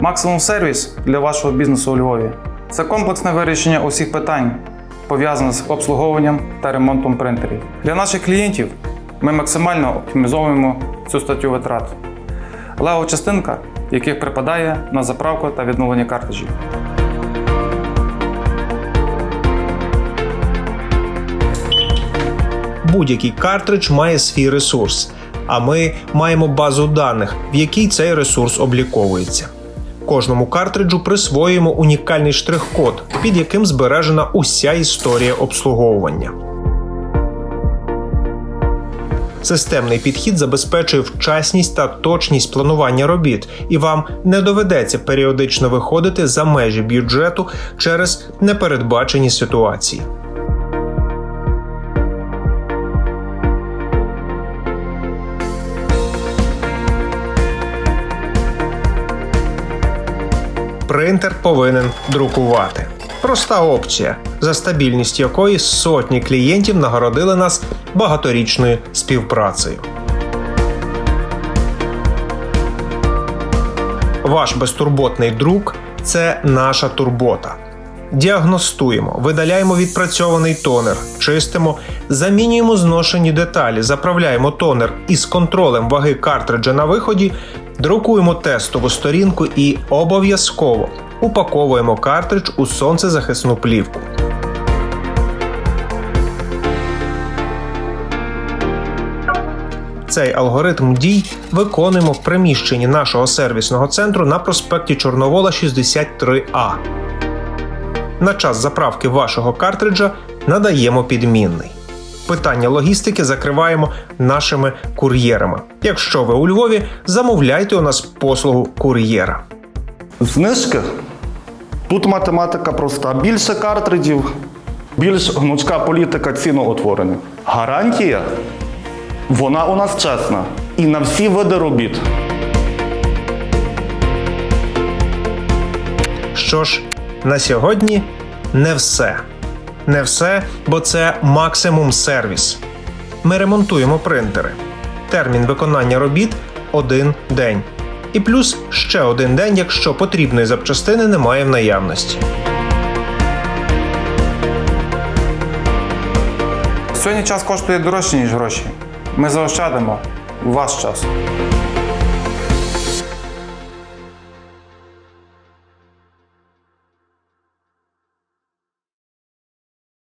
Максимум сервіс для вашого бізнесу у Львові це комплексне вирішення усіх питань, пов'язаних з обслуговуванням та ремонтом принтерів. Для наших клієнтів ми максимально оптимізовуємо цю статтю витрат. Лео частинка, яких припадає на заправку та відновлення картриджів. Будь-який картридж має свій ресурс, а ми маємо базу даних, в якій цей ресурс обліковується. Кожному картриджу присвоюємо унікальний штрих-код, під яким збережена уся історія обслуговування. Системний підхід забезпечує вчасність та точність планування робіт, і вам не доведеться періодично виходити за межі бюджету через непередбачені ситуації. Принтер повинен друкувати. Проста опція, за стабільність якої сотні клієнтів нагородили нас багаторічною співпрацею. Ваш безтурботний друк це наша турбота. Діагностуємо, видаляємо відпрацьований тонер, чистимо, замінюємо зношені деталі, заправляємо тонер із контролем ваги картриджа на виході, друкуємо тестову сторінку і обов'язково упаковуємо картридж у сонцезахисну плівку. Цей алгоритм дій виконуємо в приміщенні нашого сервісного центру на проспекті Чорновола 63А. На час заправки вашого картриджа надаємо підмінний. Питання логістики закриваємо нашими кур'єрами. Якщо ви у Львові, замовляйте у нас послугу кур'єра. Знижки. Тут математика проста. Більше картриджів, більш гнучка політика ціноутворення. Гарантія. Вона у нас чесна. І на всі види робіт. Що ж, на сьогодні не все. Не все, бо це максимум сервіс. Ми ремонтуємо принтери. Термін виконання робіт один день. І плюс ще один день, якщо потрібної запчастини немає в наявності. Сьогодні час коштує дорожче, ніж гроші. Ми заощадимо ваш час.